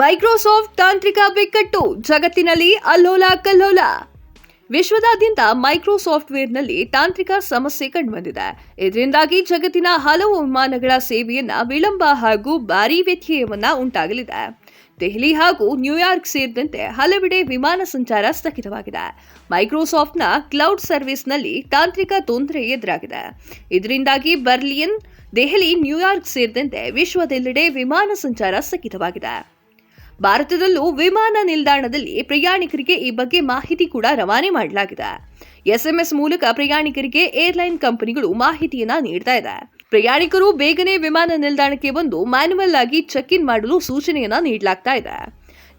Microsoft ತಾಂತ್ರಿಕ ಬಿಕ್ಕಟ್ಟು, ಜಗತ್ತಿನಲ್ಲಿ ಅಲ್ಲೋಲ ಕಲ್ಲೋಲ. ವಿಶ್ವದಾದ್ಯಂತ ಮೈಕ್ರೋಸಾಫ್ಟ್ವೇರ್ನಲ್ಲಿ ತಾಂತ್ರಿಕ ಸಮಸ್ಯೆ ಕಂಡುಬಂದಿದೆ. ಇದರಿಂದಾಗಿ ಜಗತ್ತಿನ ಹಲವು ವಿಮಾನಗಳ ಸೇವೆಯನ್ನ ವಿಳಂಬ ಹಾಗೂ ಭಾರೀ ವ್ಯತ್ಯಯವನ್ನ ಉಂಟಾಗಲಿದೆ. ದೆಹಲಿ ಹಾಗೂ ನ್ಯೂಯಾರ್ಕ್ ಸೇರಿದಂತೆ ಹಲವೆಡೆ ವಿಮಾನ ಸಂಚಾರ ಸ್ಥಗಿತವಾಗಿದೆ. ಮೈಕ್ರೋಸಾಫ್ಟ್ನ ಕ್ಲೌಡ್ ಸರ್ವಿಸ್ನಲ್ಲಿ ತಾಂತ್ರಿಕ ತೊಂದರೆ ಎದುರಾಗಿದೆ. ಇದರಿಂದಾಗಿ ಬರ್ಲಿಯನ್ ದೆಹಲಿ, ನ್ಯೂಯಾರ್ಕ್ ಸೇರಿದಂತೆ ವಿಶ್ವದೆಲ್ಲೆಡೆ ವಿಮಾನ ಸಂಚಾರ ಸ್ಥಗಿತವಾಗಿದೆ. ಭಾರತದಲ್ಲೂ ವಿಮಾನ ನಿಲ್ದಾಣದಲ್ಲಿ ಪ್ರಯಾಣಿಕರಿಗೆ ಈ ಬಗ್ಗೆ ಮಾಹಿತಿ ಕೂಡ ರವಾನೆ ಮಾಡಲಾಗಿದೆ. ಎಸ್ಎಂಎಸ್ ಮೂಲಕ ಪ್ರಯಾಣಿಕರಿಗೆ ಏರ್ಲೈನ್ ಕಂಪನಿಗಳು ಮಾಹಿತಿಯನ್ನ ನೀಡ್ತಾ ಇದೆ. ಪ್ರಯಾಣಿಕರು ಬೇಗನೆ ವಿಮಾನ ನಿಲ್ದಾಣಕ್ಕೆ ಬಂದು ಮ್ಯಾನ್ಯುವಲ್ ಆಗಿ ಚೆಕ್ ಇನ್ ಮಾಡಲು ಸೂಚನೆಯನ್ನ ನೀಡಲಾಗ್ತಾ ಇದೆ.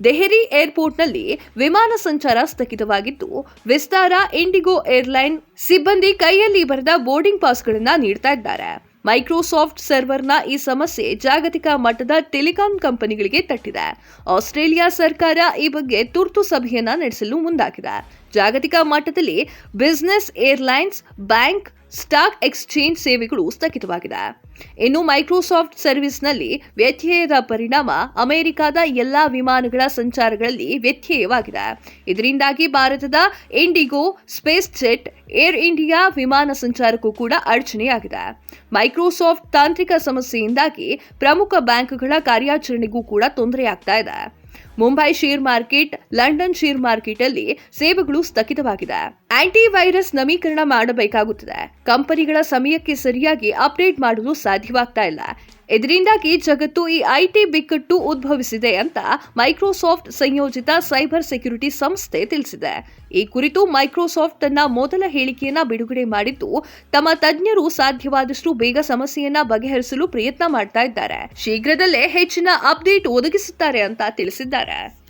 ದೆಹಲಿ ಏರ್ಪೋರ್ಟ್ನಲ್ಲಿ ವಿಮಾನ ಸಂಚಾರ ಸ್ಥಗಿತವಾಗಿದ್ದು, ವಿಸ್ತಾರ ಇಂಡಿಗೋ ಏರ್ಲೈನ್ ಸಿಬ್ಬಂದಿ ಕೈಯಲ್ಲಿ ಬರೆದ ಬೋರ್ಡಿಂಗ್ ಪಾಸ್ಗಳನ್ನು ನೀಡ್ತಾ ಇದ್ದಾರೆ. ಮೈಕ್ರೋಸಾಫ್ಟ್ ಸರ್ವರ್ನ ಈ ಸಮಸ್ಯೆ ಜಾಗತಿಕ ಮಟ್ಟದ ಟೆಲಿಕಾಂ ಕಂಪನಿಗಳಿಗೆ ತಟ್ಟಿದೆ. ಆಸ್ಟ್ರೇಲಿಯಾ ಸರ್ಕಾರ ಈ ಬಗ್ಗೆ ತುರ್ತು ಸಭೆಯನ್ನ ನಡೆಸಲು ಮುಂದಾಗಿದೆ. ಜಾಗತಿಕ ಮಟ್ಟದಲ್ಲಿ business airlines, bank, stock exchange ಸೇವೆಗಳು ಸ್ಥಗಿತವಾಗಿದೆ. ಇನ್ನು ಮೈಕ್ರೋಸಾಫ್ಟ್ ಸರ್ವಿಸ್ನಲ್ಲಿ ವ್ಯತ್ಯಯದ ಪರಿಣಾಮ ಅಮೆರಿಕದ ಎಲ್ಲ ವಿಮಾನಗಳ ಸಂಚಾರಗಳಲ್ಲಿ ವ್ಯತ್ಯಯವಾಗಿದೆ. ಇದರಿಂದಾಗಿ ಭಾರತದ IndiGo space jet air India ವಿಮಾನ ಸಂಚಾರಕ್ಕೂ ಕೂಡ ಅಡಚಣೆಯಾಗಿದೆ. ಮೈಕ್ರೋಸಾಫ್ಟ್ ತಾಂತ್ರಿಕ ಸಮಸ್ಯೆಯಿಂದಾಗಿ ಪ್ರಮುಖ ಬ್ಯಾಂಕ್ಗಳ ಕಾರ್ಯಾಚರಣೆಗೂ ಕೂಡ ತೊಂದರೆಯಾಗ್ತಾ ಇದೆ. Mumbai share market, London share market ಅಲ್ಲಿ ಸೇವೆಗಳು ಸ್ಥಗಿತವಾಗಿದೆ. ಆಂಟಿ ವೈರಸ್ ನವೀಕರಣ ಮಾಡಬೇಕಾಗುತ್ತದೆ. ಕಂಪನಿಗಳ ಸಮಯಕ್ಕೆ ಸರಿಯಾಗಿ ಅಪ್ಡೇಟ್ ಮಾಡಲು ಸಾಧ್ಯವಾಗ್ತಾ ಇಲ್ಲ. ಇದರಿಂದಾಗಿ ಜಗತ್ತು ಈ ಐಟಿ ಬಿಕ್ಕಟ್ಟು ಉದ್ಭವಿಸಿದೆ ಅಂತ ಮೈಕ್ರೋಸಾಫ್ಟ್ ಸಂಯೋಜಿತ ಸೈಬರ್ ಸೆಕ್ಯುರಿಟಿ ಸಂಸ್ಥೆ ತಿಳಿಸಿದೆ. ಈ ಕುರಿತು ಮೈಕ್ರೋಸಾಫ್ಟ್ ತನ್ನ ಮೊದಲ ಹೇಳಿಕೆಯನ್ನ ಬಿಡುಗಡೆ ಮಾಡಿದ್ದು, ತಮ್ಮ ತಜ್ಞರು ಸಾಧ್ಯವಾದಷ್ಟು ಬೇಗ ಸಮಸ್ಯೆಯನ್ನ ಬಗೆಹರಿಸಲು ಪ್ರಯತ್ನ ಮಾಡ್ತಾ ಇದ್ದಾರೆ. ಶೀಘ್ರದಲ್ಲೇ ಹೆಚ್ಚಿನ ಅಪ್ಡೇಟ್ ಒದಗಿಸುತ್ತಾರೆ ಅಂತ ತಿಳಿಸಿದ್ದಾರೆ.